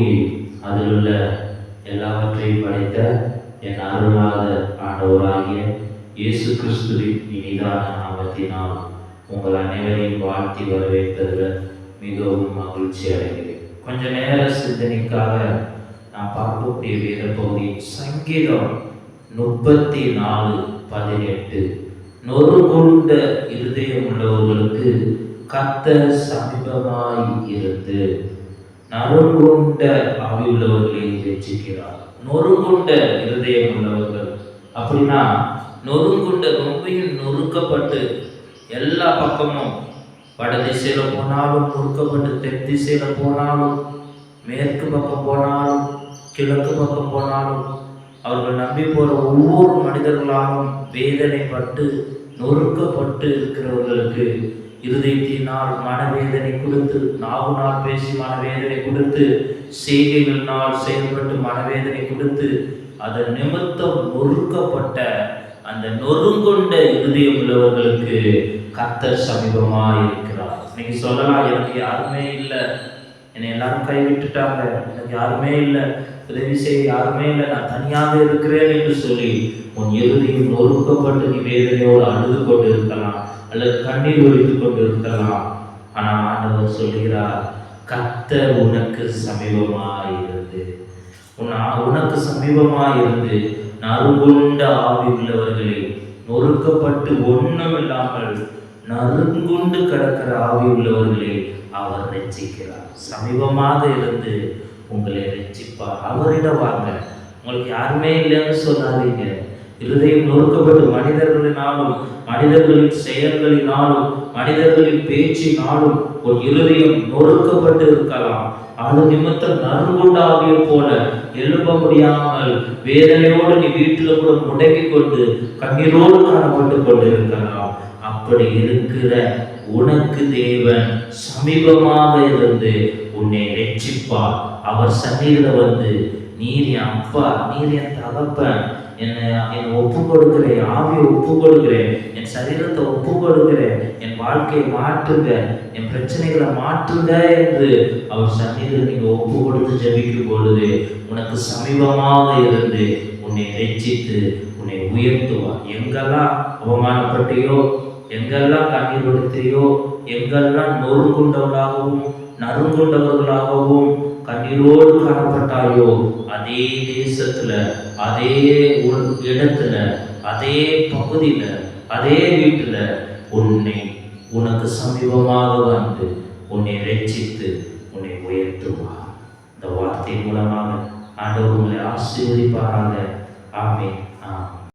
பூமியை அதில் உள்ள எல்லாவற்றையும் படைத்த என் அருளாத ஆண்டவராகிய இயேசு கிறிஸ்துவின் இனிதான நாமத்தினால் உங்கள் அனைவரையும் வாழ்த்தி வரவேற்பதில் மிகவும் மகிழ்ச்சி அடைகிறேன். கொஞ்ச நேர சிந்தனைக்காக நான் பார்க்கக்கூடிய வேத பகுதி சங்கீதம் முப்பத்தி நாலு பதினெட்டு நொறுகுண்ட இருதயம் உள்ளவர்களுக்கு கத்த சமீபமாய் இருந்து நறுகுண்ட ஆவி உள்ளவர்களை ரட்சிக்கிறார் நொறுகுண்ட இருதயம் உள்ளவர்கள் அப்படின்னா நொறுங்குண்ட ரொம்பையும் நொறுக்கப்பட்டு எல்லா பக்கமும் வட திசையில போனாலும் நொறுக்கப்பட்டு தென் திசையில போனாலும் மேற்கு பக்கம் போனாலும் கிழக்கு பக்கம் போனாலும் அவர்கள் நம்பி போற ஒவ்வொரு மனிதர்களாலும் வேதனைப்பட்டு நொறுக்கப்பட்டு இருக்கிறவர்களுக்கு இருதயத்தினால் மனவேதனை கொடுத்து நாவுனால் பேசி மனவேதனை கொடுத்து செய்கைகளினால் செயல்பட்டு மனவேதனை கொடுத்து அதன் நிமித்தம் நொறுக்கப்பட்ட அந்த நொறுங்கொண்ட இருதயம் உள்ளவர்களுக்கு கத்தர் சமீபமாக இருக்கிறார் இன்னைக்கு சொல்லலாம் எனக்கு யாருமே இல்லை. என்னை எல்லாரும் கைவிட்டுட்டாங்க. எனக்கு யாருமே இல்லை. உதவி செய்ய யாருமே இல்லை. நான் தனியாக இருக்கிறேன் என்று சொல்லி உன் இறுதியும் நொறுக்கப்பட்டு நீ வேதனையோடு அழுது கொண்டு இருக்கலாம் அல்லது கண்ணீர் ஒழித்து கொண்டு இருக்கலாம் ஆனால் ஆண்டவர் சொல்கிறார் கர்த்தர் உனக்கு சமீபமாக இருந்து உன் உனக்கு சமீபமாக இருந்து நறுகொண்ட ஆவி உள்ளவர்களே நொறுக்கப்பட்டு ஒண்ணும் இல்லாமல் நறுங்குண்டு கிடக்கிற ஆவி உள்ளவர்களே அவர் ரட்சிக்கிறார். சமீபமாக இருந்து உங்களை ரட்சிப்பார். அவரிடம் வாங்க. உங்களுக்கு யாருமே இல்லைன்னு சொல்லாதீங்க. இருதயம் நொறுக்கப்பட்டு மனிதர்களினாலும் மனிதர்களின் செயல்களினாலும் மனிதர்களின் பேச்சினாலும் ஒரு இருதயம் நொறுக்கப்பட்டு இருக்கலாம். அது நிமித்தம் நறுங்குண்டாவிய போல எழுப்ப முடியாமல் வேதனையோடு நீ வீட்டில் கூட முடங்கிக் கொண்டு கண்ணீரோடு காணப்பட்டு கொண்டிருக்கலாம் அப்படி இருக்கிற உனக்கு தேவன் சமீபமாக இருந்து உன்னை ரட்சிப்பார். அவர் சந்நிதியில வந்து நீர் என் அப்பா நீர் என் தகப்பன் என்னை என்னை ஒப்பு கொடுக்கிறேன் ஆவியை ஒப்பு கொடுக்கிறேன் என் சரீரத்தை ஒப்பு கொடுக்கிறேன் என் வாழ்க்கையை மாற்றுங்க என் பிரச்சனைகளை மாற்றுங்க என்று அவர் சன்னிதில் நீங்கள் ஒப்பு கொடுத்து ஜபிக்கும் பொழுது உனக்கு சமீபமாக இருந்து உன்னை ரட்சித்து உன்னை உயர்த்துவார். எங்கெல்லாம் அவமானப்பட்டியோ எங்கெல்லாம் கண்ணீர் கொடுத்தையோ எங்கெல்லாம் நொறுங்குண்டவர்களாகவும் நறுங்குண்டவர்களாகவும் கண்ணீரோடு காணப்பட்டாயோ அதே தேசத்துல அதே இடத்துல அதே பகுதியில அதே வீட்டுல உன்னை உனக்கு சமீபமாக வந்து உன்னை ரட்சித்து உன்னை உயர்த்துவார். இந்த வார்த்தை மூலமாக ஆண்டவர் உங்களை ஆசீர்வதிப்பாராக. ஆமே ஆமே